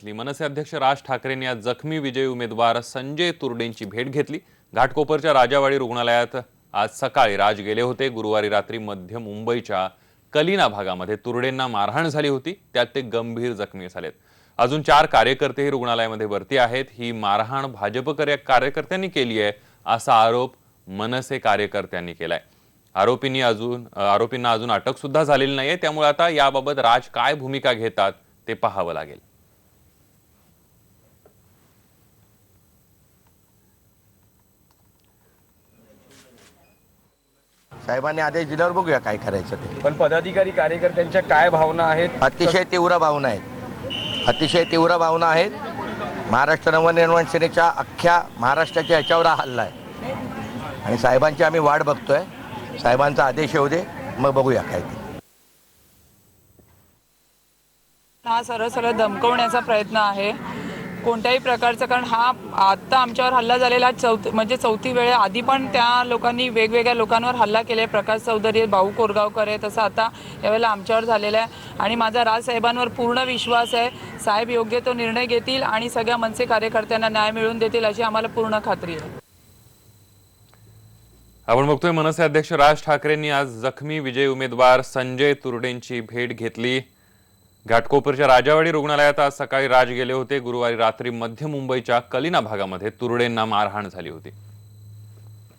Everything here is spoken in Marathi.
घेतली मनसे अध्यक्ष राज ठाकरेंनी आज जखमी विजयी उमेदवार संजय तुर्डेंची भेट घेतली. घाटकोपरच्या राजावाडी रुग्णालयात आज सकाळी राज गेले होते. गुरुवारी रात्री मध्य मुंबईच्या कलिना भागामध्ये तुर्डेंना मारहाण झाली होती. त्यात ते गंभीर जखमी झालेत. अजून चार कार्यकर्तेही रुग्णालयामध्ये भरती आहेत. ही मारहाण भाजप कार्यकर्त्यांनी केली आहे असा आरोप मनसे कार्यकर्त्यांनी केलाय. आरोपींनी अजून आरोपींना अजून अटक सुद्धा झालेली नाहीये. त्यामुळे आता याबाबत राज काय भूमिका घेतात ते पाहावं लागेल. साहेबांनी आदेश दिल्यावर बघूया काय करायचं ते. पण पदाधिकारी कार्यकर्त्यांच्या काय भावना आहेत? अतिशय तीव्र भावना आहेत. अतिशय तीव्र भावना आहेत. महाराष्ट्र नवनिर्माण सेनेच्या अख्ख्या महाराष्ट्राच्या ह्याच्यावर हा हल्ला आहे. आणि साहेबांची आम्ही वाट बघतोय. साहेबांचा आदेश येऊ दे. मग बघूया काय ते. हा सरळ सरळ धमकवण्याचा प्रयत्न आहे. कोणत्याही प्रकारचं कारण हा आत्ता आमच्यावर हल्ला झालेला चौथ म्हणजे चौथी वेळ आधी पण त्या लोकांनी वेगवेगळ्या लोकांवर हल्ला केले प्रकाश चौधरी भाऊ कोरगावकर आहे तसं आता यावेळेला आमच्यावर झालेला आहे. आणि माझा राजसाहेबांवर पूर्ण विश्वास आहे. साहेब योग्य तो निर्णय घेतील आणि सगळ्या मनसे कार्यकर्त्यांना न्याय मिळवून देतील अशी आम्हाला पूर्ण खात्री आहे. आपण बघतोय मनसे अध्यक्ष राज ठाकरेंनी आज जखमी विजय उमेदवार संजय तुर्डेंची भेट घेतली. घाटकोपरच्या राजावाडी रुग्णालयात आज सकाळी राज गेले होते. गुरुवारी रात्री मध्य मुंबईच्या कलिना भागामध्ये तुरडेंना मारहाण झाली होती.